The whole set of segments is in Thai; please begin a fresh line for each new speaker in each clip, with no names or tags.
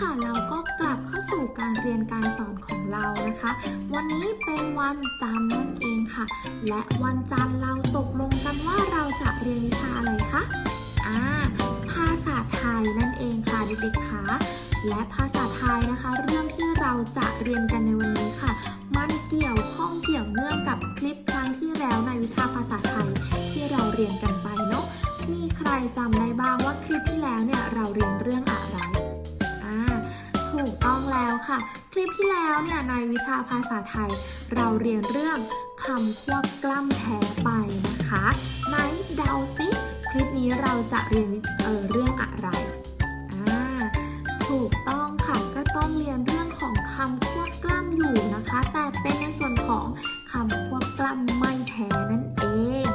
ค่ะเราก็กลับเข้าสู่การเรียนการสอนของเรานะคะ วันนี้เป็นวันจันทร์นั่นเองค่ะ และวันจันทร์เราตกลงกันว่าเราจะเรียนวิชาอะไรคะอ่าภาษาไทยนั่นเองค่ะเด็กๆคะและภาษาไทยนะคะ เรื่องที่เราจะเรียนกันในวันนี้ค่ะ มันเกี่ยวข้องเกี่ยวเนื่องกับคลิปครั้งที่แล้วในวิชาภาษาไทยที่เราเรียนกันไปเนาะมีใครจำได้บ้างว่าคลิปที่แล้วเนี่ยเราเรียนเรื่องอะไร ถูกต้องแล้วค่ะ คลิปที่แล้วเนี่ยในวิชาภาษาไทย เราเรียนเรื่องคำควบกล้ำแท้ไปนะคะไหนเดาซิคลิปนี้เราจะเรียนเออเรื่องอะไรอ่าถูกต้องค่ะก็ต้องเรียนเรื่องของคำควบกล้ำอยู่นะคะ แต่เป็นในส่วนของคำควบกล้ำไม่แท้นั่นเอง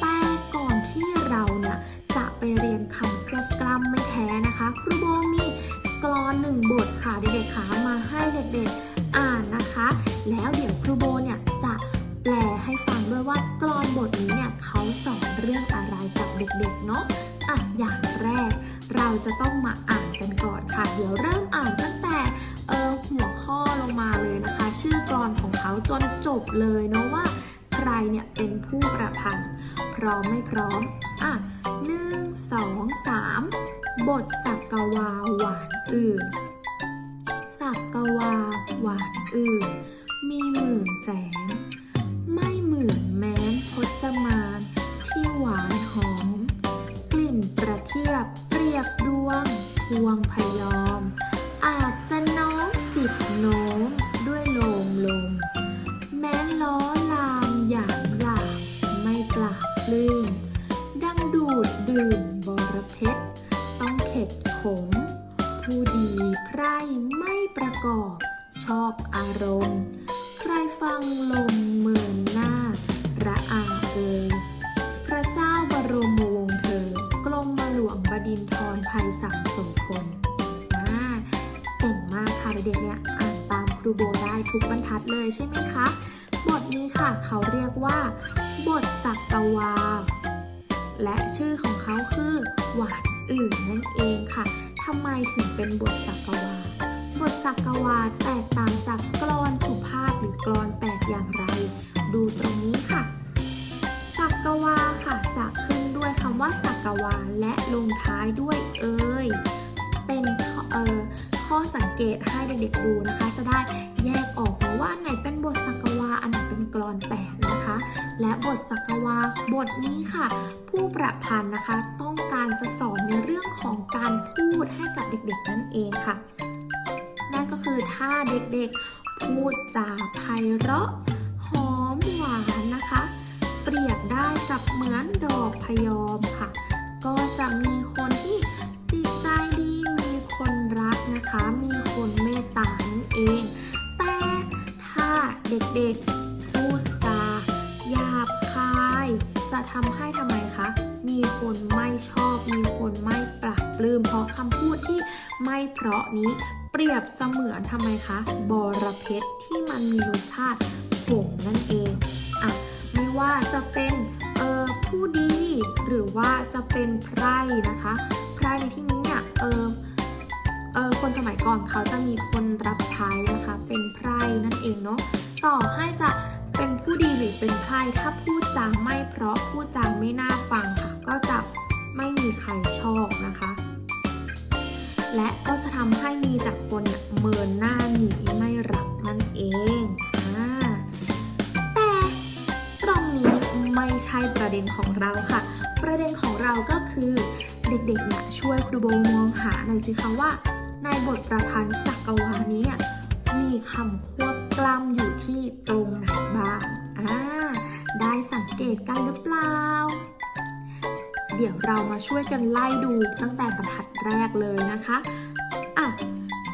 แต่ก่อนที่เราเนี่ยจะไปเรียนคำควบกล้ำไม่แท้นะคะ ครูโบมี กลอนหนึ่งบทค่ะเด็กๆคะมาให้เด็กๆอ่านนะคะ แล้วเดี๋ยวครูโบเนี่ยจะแปลให้ฟังด้วยว่ากลอนบทนี้เนี่ยเขาสอนเรื่องอะไรกับเด็กๆเนาะอะอย่างแรก เราจะต้องมาอ่านกันก่อนค่ะ เดี๋ยวเริ่มอ่านตั้งแต่เออหัวข้อลงมาเลยนะคะ ชื่อกลอนของเขาจนจบเลยเนาะว่า ใครเนี่ยเป็นผู้ประพันธ์พร้อมไม่พร้อมอะ หนึ่งสองสามบทสักกวาหวานอื่น สักกวาหวานอื่น มีหมื่นแสน ไม่เหมือนแม้นพจมานที่หวานหอม กลิ่นประเทียบเปรียบดวงพวงพยอม อาจจะน้อมจิตโน้มด้วยโลมลม แม้นล้อลามอย่างหลาบไม่ปราบปลื้ม ดูดดื่มบรเพชรต้องเข็ดขม ผู้ดีไพร่ไม่ประกอบ ชอบอารมณ์ ใครฟังลมเมินหน้า ระอาเอยพระเจ้าบรมวงศ์เธอกรมหลวงบดินทรภัยสังโสพลอ่าเก่งมากค่ะเด็กเนี่ยอ่านตามครูโบได้ทุกบรรทัดเลยใช่ไหมคะ บทนี้ค่ะเขาเรียกว่า บทสักกวา และชื่อของเขาคือหวานอื่นนั่นเองค่ะทำไมถึงเป็นบทสักกวาบทสักกวาแตกต่างจากกลอนสุภาพหรือกลอนแปดอย่างไร ดูตรงนี้ค่ะ สักกวาค่ะจะขึ้นด้วยคำว่าสักกวาและลงท้ายด้วยเอยเป็นเออข้อสังเกตให้เด็กๆดูนะคะ จะได้ นี้เปรียบเสมือนทำไมคะบอระเพ็ดที่มันมีรสชาติขมนั่นเองอะไม่ว่าจะเป็นเออผู้ดี หรือว่าจะเป็นไพร่นะคะ ไพร่ในที่นี้เนี่ยเออเออคนสมัยก่อนเขาจะมีคนรับใช้นะคะ เป็นไพร่นั่นเองเนาะต่อให้จะเป็นผู้ดีหรือเป็นไพร่ถ้าพูดจาไม่เพราะพูดจาไม่น่าฟังค่ะ ก็จะไม่มีใครชอบนะคะ และก็จะทำให้มีแต่คนเนี่ยเมินหน้าหนีไม่รับนั่นเองอแต่ตรงนี้ไม่ใช่ประเด็นของเราค่ะ ประเด็นของเราก็คือเด็กๆเนี่ยช่วยครูโบมองหาหน่อยสิคะว่า ในบทประพันธ์สักกวานี้เนี่ยมีคำควบกล้ำอยู่ที่ตรงไหนบ้างอ่าได้สังเกตกันหรือเปล่า เดี๋ยวเรามาช่วยกันไล่ดูตั้งแต่บรรทัดแรกเลยนะคะอะ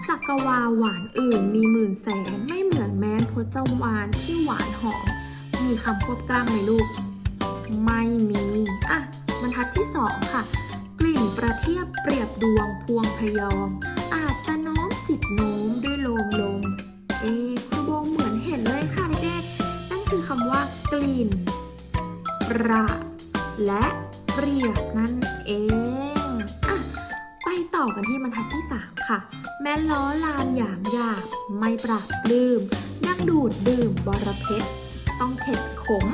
สักกวาหวานอื่นมีหมื่นแสนไม่เหมือนแม้นพจวานที่หวานหอม มีคำควบกล้ำไหมลูก ไม่มีอะบรรทัดที่สองค่ะ กลิ่นประเทียบเปรียบดวงพวงพยอมอาจจะน้อมจิตโน้มด้วยลมลมเอครูโบเหมือนเห็นเลยค่ะเด็กๆนั่นคือคำว่ากลิ่น ประ และ ปรียคนั่นเองอะไปต่อกันที่บรรทัดที่ 3 ค่ะ แม้ล้อลานอย่างหยาบไม่ปรับปลื้มนั่งดูดดื่มบรเพชรต้องเข็ดขม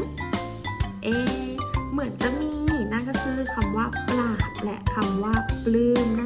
เอ เหมือนจะมีนั่นก็คือคำว่าปราบและคำว่าปลื้มนั่น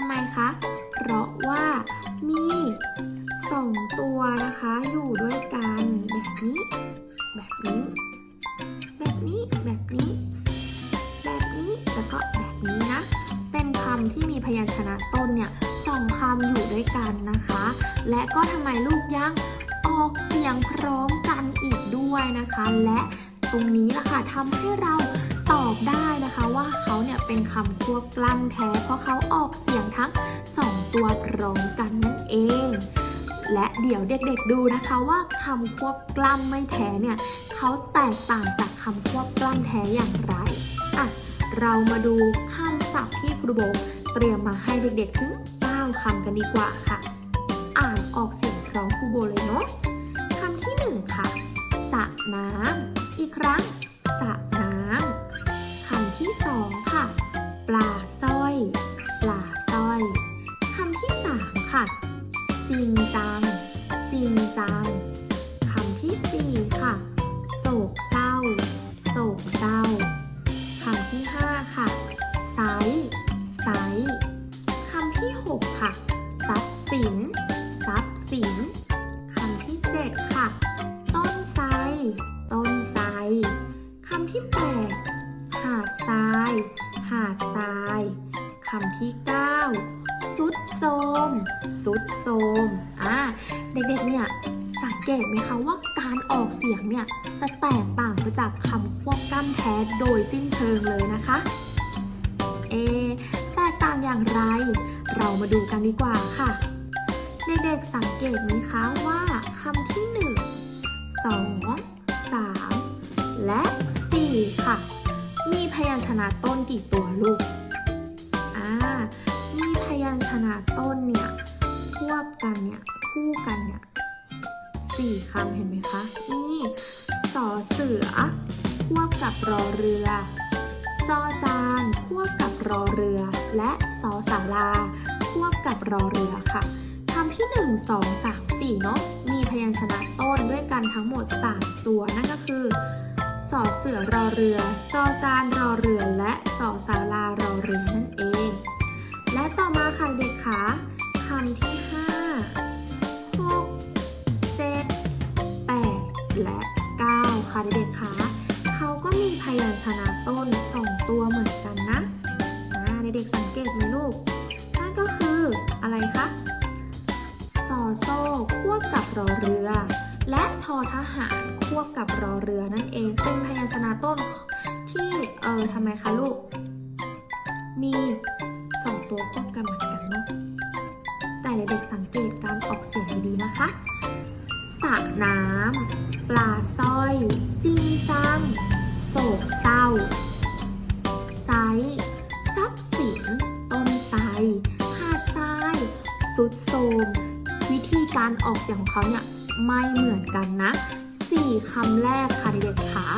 ำไมคะ เพราะว่ามีสองตัวนะคะ อยู่ด้วยกันแบบนี้ แบบนี้ แบบนี้แบบนี้ แบบนี้แล้วก็แบบนี้นะ เป็นคำที่มีพยัญชนะต้นเนี่ยสองคำอยู่ด้วยกันนะคะ และก็ทำไมลูกยังออกเสียงพร้อมกันอีกด้วยนะคะ และตรงนี้ล่ะค่ะทำให้เรา ตอบได้นะคะว่าเขาเนี่ยเป็นคำควบกล้ำแท้ เพราะเขาออกเสียงทั้งสองตัวพร้อมกันนั่นเอง และเดี๋ยวเด็กๆดูนะคะว่าคำควบกล้ำไม่แท้เนี่ยเขาแตกต่างจากคำควบกล้ำแท้อย่างไรอะเรามาดูคำศัพท์ที่ครูโบเตรียมมาให้เด็กๆถึง 9คำกันดีกว่าค่ะ อ่านออกเสียงพร้อมครูโบเลยเนาะคำที่หนึ่งค่ะสระน้ำอีกครั้ง ที่สองค่ะ ปลาสร้อย ปลาสร้อยคำที่สามค่ะ จริงจัง จริงจังคำที่สี่ค่ะ โศกเศร้า โศกเศร้าคำที่ห้าค่ะ ไซไซคำที่หกค่ะ ทรัพย์สิน ทรัพย์สินคำที่เจ็ดค่ะ ทราย หาดทรายคำที่เก้าสุดโทมสุดโทมอ่าเด็กๆเนี่ยสังเกตไหมคะว่าการออกเสียงเนี่ย จะแตกต่างไปจากคำควบกล้ำแท้โดยสิ้นเชิงเลยนะคะ เอ แตกต่างอย่างไร เรามาดูกันดีกว่าค่ะ เด็กๆสังเกตไหมคะว่าคำที่ 1 2 3 และ 4 ค่ะ มีพยัญชนะต้นกี่ตัวลูก อ่า มีพยัญชนะต้นเนี่ยควบกันเนี่ยคู่กันเนี่ยสี่คำเห็นไหมคะ นี่สอเสือ ควบกับรอเรือ จอจานควบกับรอเรือ และสอสาราควบกับรอเรือค่ะคำที่ 1 2 3 4เนาะมีพยัญชนะต้นด้วยกันทั้งหมด 3 ตัวนั่นก็คือ สอเสือรอเรือ จอจานรอเรือ และสอสารารอเรือนั่นเอง และต่อมาค่ะเด็กคะคำที่ 5 6 7 8 และ 9 ค่ะเด็กๆคะเขาก็มีพยัญชนะต้น2ตัวเหมือนกันนะอ่าเด็กๆสังเกตไหมลูก นั่นก็คืออะไรคะสอโซ่ควบกับรอเรือ และทอทหารควบกับรอเรือนั่นเอง เป็นพยัญชนะต้นที่เออทำไมคะลูก มีสองตัวควบกันเหมือนกันเนาะแต่เด็กๆสังเกตการออกเสียงดีๆนะคะสระน้ำปลาสร้อย จริงจังโศกเศร้าไซทรัพย์สินต้นไทรหาดทรายสุดโทมวิธีการออกเสียงของเขาเนี่ย ไม่เหมือนกันนะสี่คำแรกค่ะเด็กๆค่ะ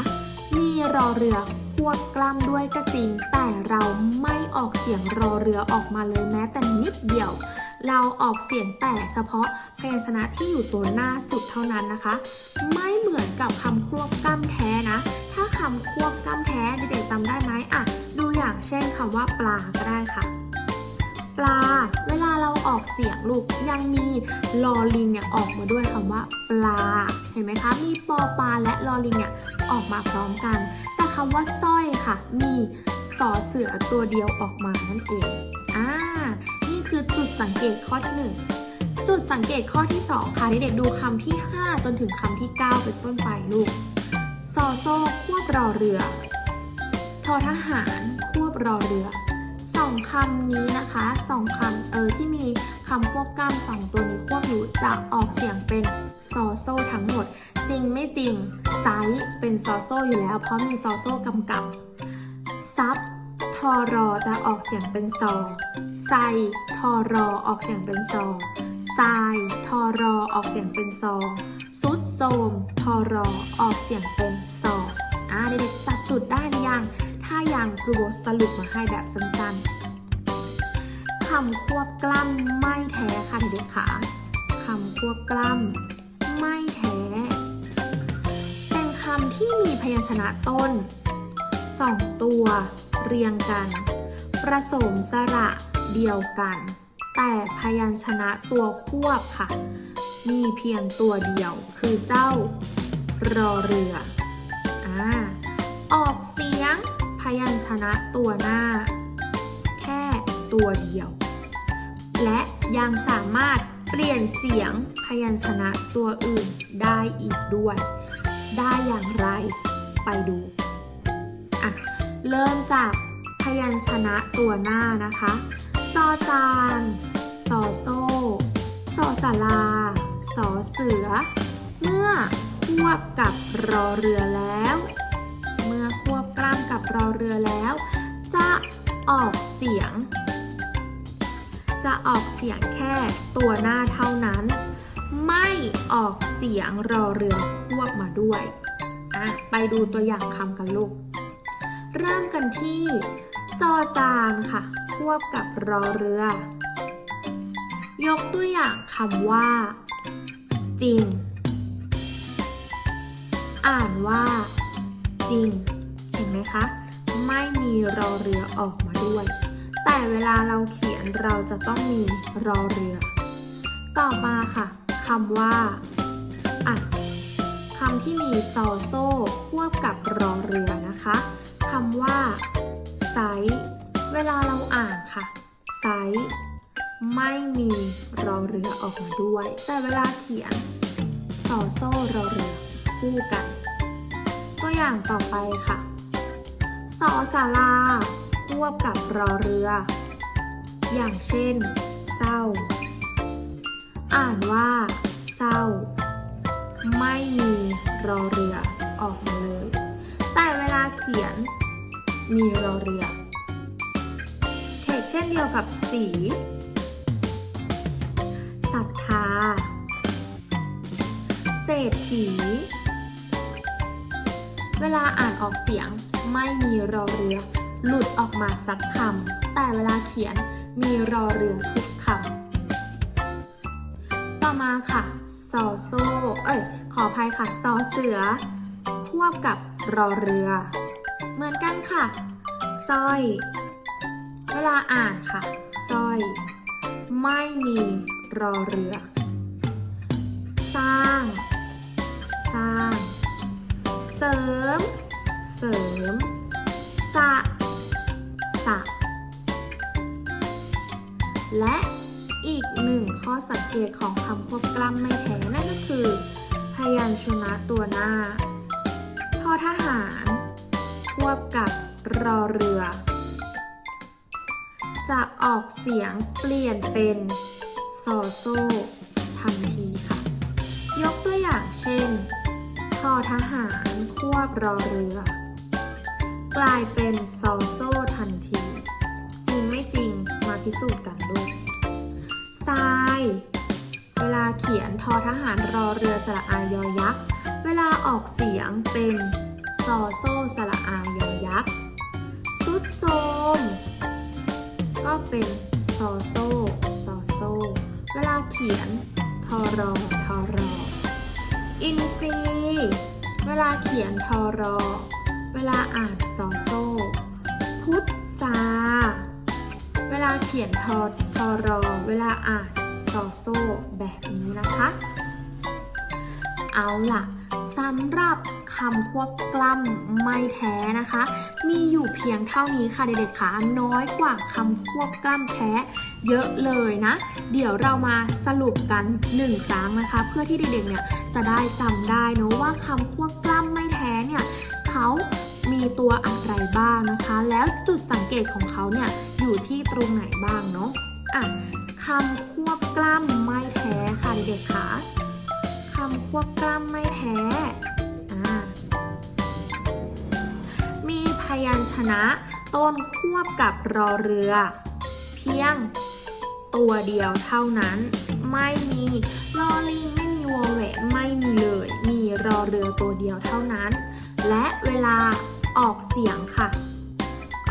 มีรอเรือควบกล้ำด้วยก็จริง แต่เราไม่ออกเสียงรอเรือออกมาเลยแม้แต่นิดเดียว เราออกเสียงแต่เฉพาะพยัญชนะที่อยู่ตัวหน้าสุดเท่านั้นนะคะ ไม่เหมือนกับคำควบกล้ำแท้นะ ถ้าคำควบกล้ำแท้เด็กๆจำได้ไหมอะ ดูอย่างเช่นคำว่าปลาก็ได้ค่ะ ปลา เวลาเราออกเสียงลูกยังมีลอลิงเนี่ยออกมาด้วยคำว่าปลา เห็นไหมคะ มีปอปลาและลอลิงเนี่ยออกมาพร้อมกัน แต่คำว่าสร้อยค่ะ มีสอเสือตัวเดียวออกมานั่นเองอ่านี่คือจุดสังเกตข้อที่หนึ่งจุดสังเกตข้อที่ 2 ค่ะเด็กๆดูคำที่ 5 จนถึงคำที่ 9 เป็นต้นไปลูกซอโซ่ควบรอเรือ ทอทหารควบรอเรือ องคำนี้นะคะสองคำเออที่มีคำควบกล้ำสองตัวนี้ควบอยู่จะออกเสียงเป็นซอโซทั้งหมด จริงไม่จริงไซเป็นซอโซอยู่แล้ว เพราะมีซอโซกำกับซับทอรอแต่ออกเสียงเป็นซอไซทอรอออกเสียงเป็นซอทรายทอรอออกเสียงเป็นซอซุดโซมทอรอออกเสียงเป็นซออ่าเด็กๆจับจุดได้หรือยัง ถ้ายังครูโบสรุปมาให้แบบสั้นๆ คำควบกล้ำไม่แท้ค่ะเด็กๆค่ะคำควบกล้ำไม่แท้ เป็นคำที่มีพยัญชนะต้นสองตัว เรียงกัน ประสมสระเดียวกัน แต่พยัญชนะตัวควบค่ะ มีเพียงตัวเดียวคือเจ้ารอเรือ อ่า ออกเสียงพยัญชนะตัวหน้า ตัวเดียว และยังสามารถเปลี่ยนเสียงพยัญชนะตัวอื่นได้อีกด้วย ได้อย่างไรไปดูอะเริ่มจากพยัญชนะตัวหน้านะคะ จอจานสอโซ่สอสาราสอเสือ เมื่อควบกับรอเรือแล้ว เมื่อควบกล้ามกับรอเรือแล้ว จะออกเสียง จะออกเสียงแค่ตัวหน้าเท่านั้น ไม่ออกเสียงรอเรือควบมาด้วยอะไปดูตัวอย่างคำกันลูก เริ่มกันที่จอจานค่ะ ควบกับรอเรือ ยกตัวอย่างคำว่า จริง อ่านว่า จริง เห็นไหมคะ ไม่มีรอเรือออกมาด้วย แต่เวลาเราเขียนเราจะต้องมีรอเรือ ต่อมาค่ะคำว่าอะคำที่มีซอโซ่ควบกับรอเรือนะคะคำว่าไซเวลาเราอ่านค่ะไซไม่มีรอเรือออกมาด้วย แต่เวลาเขียนซอโซ่รอเรือคู่กัน ตัวอย่างต่อไปค่ะสอสารา วบกับรอเรือ อย่างเช่น เศร้า อ่านว่า เศร้า ไม่มีรอเรือออกมาเลย แต่เวลาเขียน มีรอเรือเชกเช่นเดียวกับสีศรัทธา เศรษฐี เวลาอ่านออกเสียงไม่มีรอเรือ หลุดออกมาสักคำ แต่เวลาเขียนมีรอเรือทุกคำ ต่อมาค่ะซอโซ่เอ้ย ขออภัยค่ะซอเสือ ควบกับรอเรือ เหมือนกันค่ะสร้อย เวลาอ่านค่ะสร้อย ไม่มีรอเรือ สร้าง สร้าง เสริม เสริมสะะ และอีกหนึ่งข้อสังเกตของคำควบกล้ำไม่แท้นั่นก็คือ พยัญชนะตัวหน้าทอทหารควบกับรอเรือ จะออกเสียงเปลี่ยนเป็นซอโซ่ทันทีค่ะ ยกตัวอย่างเช่นทอทหารควบรอเรือ กลายเป็นซอโซทันที จริงไม่จริงมาพิสูจน์กันลูกทราย เวลาเขียนทอทหารรอเรือสระอายอยักษ์ เวลาออกเสียงเป็นซอโซสระอายอยักษ์สุดโทมก็เป็นซอโซซอโซ เวลาเขียนทอรอทอรออินซีเวลาเขียนทอรอ เวลาอ่านซอโซ่ พุทธาเวลาเขียนทอทอรอ เวลาอ่านซอโซ่แบบนี้นะคะ เอาล่ะสำหรับคำควบกล้ำไม่แท้นะคะ มีอยู่เพียงเท่านี้ค่ะเด็กๆค่ะน้อยกว่าคำควบกล้ำแท้ เยอะเลยนะ เดี๋ยวเรามาสรุปกันหนึ่งครั้งนะคะ เพื่อที่เด็กๆเนี่ยจะได้จำได้เนะว่าคำควบกล้ำไม่แท้เนี่ยเขา มีตัวอะไรบ้างนะคะ แล้วจุดสังเกตของเขาเนี่ยอยู่ที่ตรงไหนบ้างเนาะอะคำควบกล้ำไม่แท้ค่ะเด็กๆค่ะคำควบกล้ำไม่แท้อ่ามีพยัญชนะต้นควบกับรอเรือ เพียงตัวเดียวเท่านั้น ไม่มีลอลิงไม่มีวอลเวนไม่มีเลย มีรอเรือตัวเดียวเท่านั้น และเวลา ออกเสียงค่ะ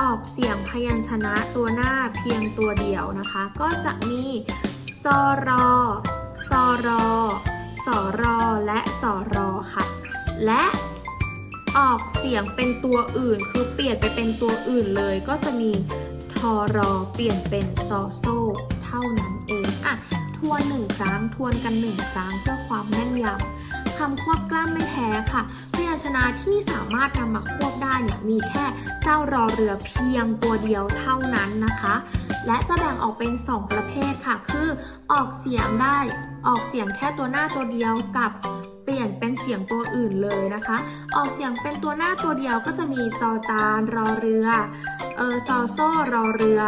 ออกเสียงพยัญชนะตัวหน้าเพียงตัวเดียวนะคะ ก็จะมีจอรอซอรอสอรอและสอรอค่ะ และออกเสียงเป็นตัวอื่น คือเปลี่ยนไปเป็นตัวอื่นเลย ก็จะมีทอรอเปลี่ยนเป็นซอโซเท่านั้นเองอะทวนหนึ่งครั้งทวนกันหนึ่งครั้งเพื่อความแม่นยำ คำควบกล้ำไม่แท้ค่ะ พยัญชนะที่สามารถนำมาควบได้เนี่ยมีแค่เจ้ารอเรือเพียงตัวเดียวเท่านั้นนะคะ และจะแบ่งออกเป็น 2 ประเภทค่ะ คือออกเสียงได้ออกเสียงแค่ตัวหน้าตัวเดียวกับเปลี่ยนเป็นเสียงตัวอื่นเลยนะคะ ออกเสียงเป็นตัวหน้าตัวเดียวก็จะมีจอจานรอเรือ เออซอโซ่รอเรือ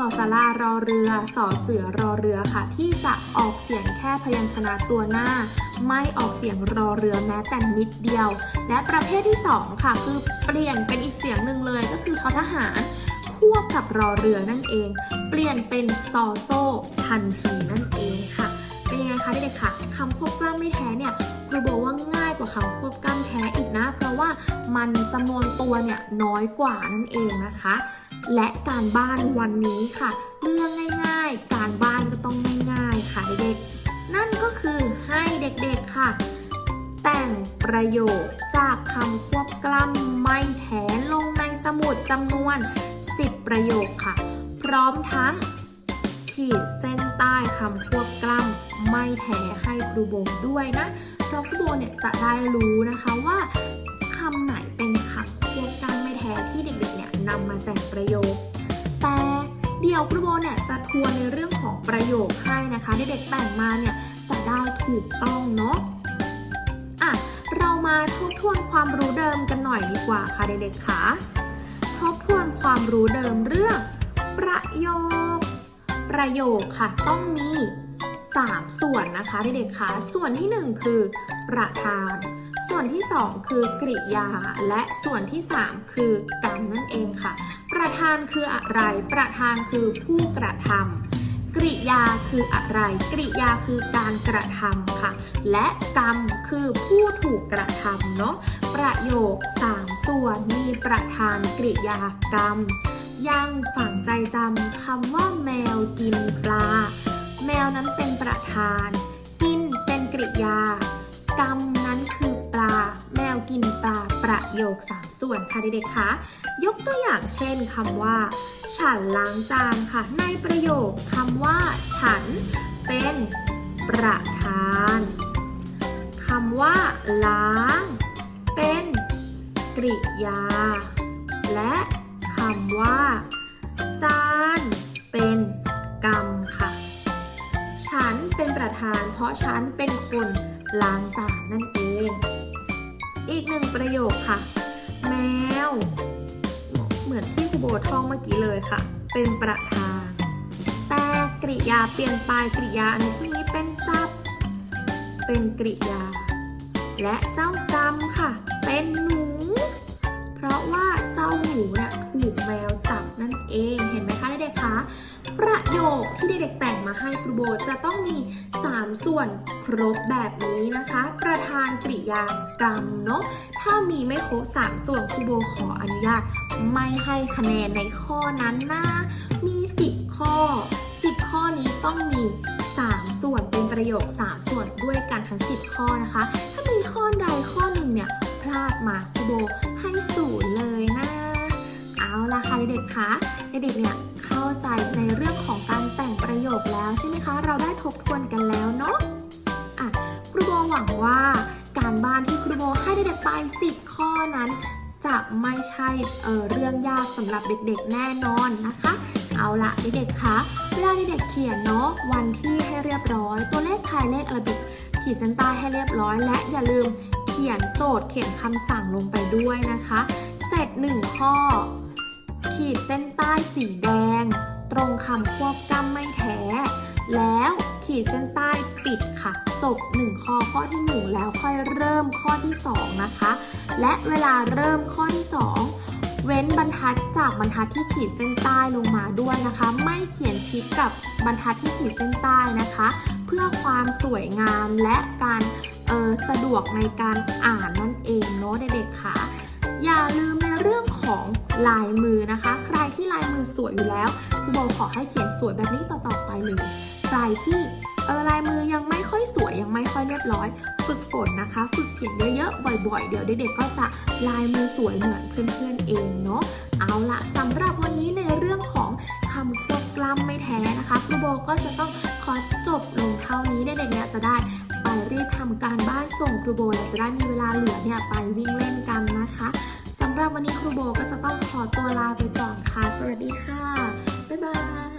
สอสารารอเรือสอเสือรอเรือค่ะ ที่จะออกเสียงแค่พยัญชนะตัวหน้า ไม่ออกเสียงรอเรือแม้แต่นิดเดียว และประเภทที่ 2 ค่ะ คือเปลี่ยนเป็นอีกเสียงหนึ่งเลยก็คือทอทหารควบกับรอเรือนั่นเอง เปลี่ยนเป็นซอโซทันทีนั่นเองค่ะเป็นยังไงคะเด็กๆค่ะคำควบกล้ำไม่แท้เนี่ยครูบอกว่าง่ายกว่าคำควบกล้ำแท้อีกนะ เพราะว่ามันจำนวนตัวเนี่ยน้อยกว่านั่นเองนะคะ และการบ้านวันนี้ค่ะ เรื่องง่ายๆ การบ้านก็ต้องง่ายๆค่ะเด็กๆนั่นก็คือให้เด็กๆค่ะ แต่งประโยคจากคำควบกล้ำไม่แท้ลงในสมุดจำนวน 10 ประโยคค่ะ พร้อมทั้งขีดเส้นใต้คำควบกล้ำไม่แท้ให้ครูโบด้วยนะ เพราะครูโบเนี่ยจะได้รู้นะคะว่าคำไหนเป็นคำ แท้ที่เด็กๆเนี่ยนำมาแต่งประโยค แต่เดี๋ยวครูโบเนี่ยจะทวนในเรื่องของประโยคให้นะคะเด็กๆแต่งมาเนี่ยจะได้ถูกต้องเนาะอะเรามาทบทวนความรู้เดิมกันหน่อยดีกว่าค่ะเด็กๆค่ะทบทวนความรู้เดิมเรื่องประโยค ประโยคค่ะต้องมี 3 ส่วนนะคะเด็กๆคะส่วนที่ 1 คือประธาน ส่วนที่ 2 คือกริยา และส่วนที่ 3 คือกรรมนั่นเองค่ะ ประธานคืออะไร ประธานคือผู้กระทำกริยาคืออะไร กริยาคือการกระทำค่ะ และกรรมคือผู้ถูกกระทำเนาะ ประโยค 3 ส่วนมีประธานกริยากรรม ยังฝังใจจำคำว่าแมวกินปลา แมวนั้นเป็นประธาน กินเป็นกริยากรรม กินปลาประโยคสามส่วนค่ะเด็กๆคะยกตัวอย่างเช่นคำว่า ฉันล้างจานค่ะ ในประโยคคำว่า ฉัน เป็นประธานคำว่า ล้าง เป็นกริยา และคำว่า จาน เป็นกรรมค่ะ ฉันเป็นประธาน เพราะฉันเป็นคนล้างจานนั่นเอง อีกหนึ่งประโยคค่ะ แมว เหมือนที่ครูโบท่องเมื่อกี้เลยค่ะ เป็นประธาน แต่กริยาเปลี่ยนไปกริยาอันนี้นี้เป็นจับ เป็นกริยา และเจ้ากรรมค่ะ เป็นหนู เพราะว่าเจ้าหนูเนี่ยถูกแมวจับนั่นเองเห็นไหมคะเด็กๆคะ ประโยคที่เด็กๆแต่งมาให้ครูโบจะต้องมี 3 ส่วนครบแบบนี้นะคะ ประธานกริยากรรมเนาะถ้ามีไม่ครบ 3 ส่วนครูโบขออนุญาตไม่ให้คะแนนในข้อนั้นนะมี 10 ข้อ 10 ข้อนี้ต้องมี 3 ส่วนเป็นประโยค 3 ส่วนด้วยกันทั้ง 10 ข้อนะคะ ถ้ามีข้อใดข้อหนึ่งเนี่ยพลาดมาครูโบให้ศูนย์เลยนะ เอาละค่ะเด็กๆคะเด็กๆเนี่ย ใจในเรื่องของการแต่งประโยคแล้วใช่ไหมคะ เราได้ทบทวนกันแล้วเนาะอะครูโบหวังว่าการบ้านที่ครูโบให้เด็กๆไป 10 ข้อนั้น จะไม่ใช่เออเรื่องยากสำหรับเด็กๆแน่นอนนะคะ เอาละเด็กๆคะเวลาเด็กๆเขียนเนาะวันที่ให้เรียบร้อย ตัวเลขทายเลขอะไรขีดเส้นใต้ให้เรียบร้อย และอย่าลืมเขียนโจทย์เขียนคำสั่งลงไปด้วยนะคะ เสร็จหนึ่งข้อ ขีดเส้นใต้สีแดง ตรงคำควบกล้ำไม่แท้ แล้วขีดเส้นใต้ปิดค่ะ จบ 1 ข้อข้อที่ 1 แล้วค่อยเริ่มข้อที่ 2 นะคะ และเวลาเริ่มข้อที่ 2 เว้นบรรทัดจากบรรทัดที่ขีดเส้นใต้ลงมาด้วยนะคะ ไม่เขียนชิดกับบรรทัดที่ขีดเส้นใต้นะคะ เพื่อความสวยงามและการออสะดวกในการอ่านนั่นเองเนาะเด็กๆค่ะอย่าลืม ลายมือนะคะ ใครที่ลายมือสวยอยู่แล้วครูโบขอให้เขียนสวยแบบนี้ต่อๆไปเลย ใครที่เออลายมือยังไม่ค่อยสวยยังไม่ค่อยเรียบร้อย ฝึกฝนนะคะ ฝึกเขียนเยอะๆบ่อย ๆ เดี๋ยวเด็กๆก็จะลายมือสวยเหมือนเพื่อนๆเองเนาะเอาละสำหรับวันนี้ในเรื่องของคำควบกล้ำไม่แท้นะคะครูโบก็จะต้องขอจบลงเท่านี้เด็กๆเนี่ยจะได้ไปรีบทำการบ้านส่งครูโบและจะได้มีเวลาเหลือเนี่ยไปวิ่งเล่นกันนะคะำหรับวันนี้ครูโบก็จะต้องขอตัวลาไปก่อนค่ะ สวัสดีค่ะ บ๊ายบาย